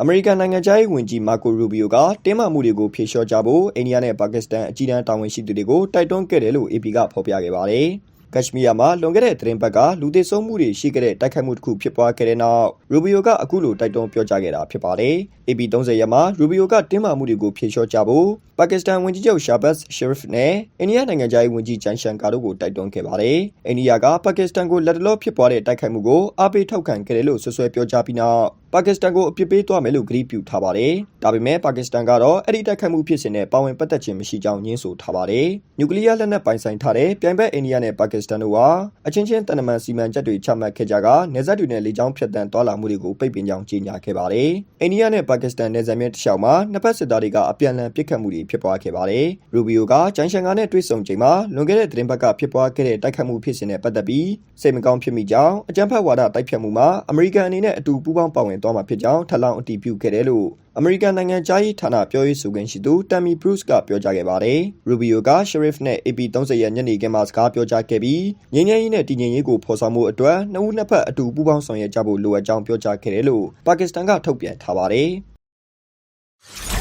အမေရိကန်နိုင်ငံခြားရေးဝန်ကြီးမာကိုရူဘီယိုကတင်းမာမှုတွေကိုဖြေလျှော့ကြဖို့အိန္ဒိယနဲ့ပါကစ္စတန်အကြီးအကဲတာဝန်ရှိသူတွေကိုတိုက်တွန်းခဲ့တယ်လို့ AP ကဖော်ပြခဲ့ပါတယ်။ ကက်ရှမီးယားမှာလွန်ခဲ့တဲ့သတင်းပတ်ကလူသေဆုံးမှုတွေရှိခဲ့တဲ့တိုက်ခိုက်မှုတစ်ခုဖြစ်ပွားခဲ့တဲ့နောက်ရူဘီယိုကအခုလိုတိုက်တွန်းပြောကြားခဲ့တာဖြစ်ပါတယ်။ AP 30ရက်မှာရူဘီယိုကတင်းမာမှုတွေကိုဖြေလျှော့ကြဖို့ပါကစ္စတန်ဝန်ကြီးချုပ်ရှာဘတ်ရှရီဖ်နဲ့အိန္ဒိယနိုင်ငံခြားရေးဝန်ကြီးဂျန်ရှန်ကာတို့ကိုတိုက်တွန်းခဲ့ပါတယ်။အိန္ဒိယကပါကစ္စတန်ကိုလက်တလောဖြစ်ပွားတဲ့တိုက်ခိုက်မှုကိုအားပေးထောက်ခံခဲ့တယ်လို့ဆွဆွဲပြောကြားပြီးနောက်ပါကစ္စတန်ကိုအပြစ်ပေးသွားမယ်လို့ကြေညာထားပါတယ်။ဒါပေမဲ့ပါကစ္စတန်ကတော့အဲ့ဒီတိုက်ခိုက်မှုဖြစ်စဉ်နဲ့ပါဝင်ပတ်သက်ခြင်းမရှိကြောင်းညင်းဆိုထားပါတယ်။နျူကလ িয়ার လက်နက်ပိုင်ဆိုင်ထားတဲ့ပြိုင်ဘက်အိန္ဒိယနဲ့ပါကစ္စတန်တို့ဟာအချင်းချင်းတန်တမန်စီမံချက်တွေချမှတ်ခဲ့ကြကနေဆက်တွေနဲ့လေကြောင်းဖြတ်တန်းသွားလာမှုတွေကိုပိတ်ပင်ကြောင်းကြေညာခဲ့ပါတယ်။အိန္ဒိယနဲ့ပါကစ္စတန်နယ်စပ်မြစ်တစ်လျှောက်မှာနှစ်ဖက်စစ်သားတွေကအပြန်အလှန်ပစ်ခတ်မှုတွေဖြစ်ပွားခဲ့ပါတယ်။ရူဘီယိုကဂျန်ရှန်ကာနဲ့တွေ့ဆုံချိန်မှာလွန်ခဲ့တဲ့သတင်းပတ်ကဖြစ်ပွားခဲ့တဲ့တိုက်ခတ်မှုဖြစ်စဉ်နဲ့ပတ်သက်ပြီးစိတ်မကောင်းဖြစ်မိကြောင်းအကြမ်းဖက်ဝါဒတိုက်ဖြတ်မှုမှာအမေရိကန်အနေနဲ့အတူပူးပေါင်းပါဝင်သွားမှာဖြစ်ကြောင်းထပ်လောင်းအတည်ပြုခဲ့တယ်လို့ အမေရိကန်နိုင်ငံသားရေးဌာနပြောရေးဆိုခွင့်ရှိသူတမ်မီဘရုစ်ကပြောကြားခဲ့ပါတယ်။ရူဘီယိုကရှရီဖ်နဲ့ AP 30ရက်ညနေခင်းမှာစကားပြောကြားခဲ့ပြီးငြိမ်းချမ်းရေးနဲ့တည်ငြိမ်ရေးကိုဖော်ဆောင်မှုအတွက်နှစ်ဦးနှစ်ဖက်အတူပူးပေါင်းဆောင်ရွက်ကြဖို့လိုအပ်ကြောင်းပြောကြားခဲ့တယ်လို့ပါကစ္စတန်ကထုတ်ပြန်ထားပါတယ်။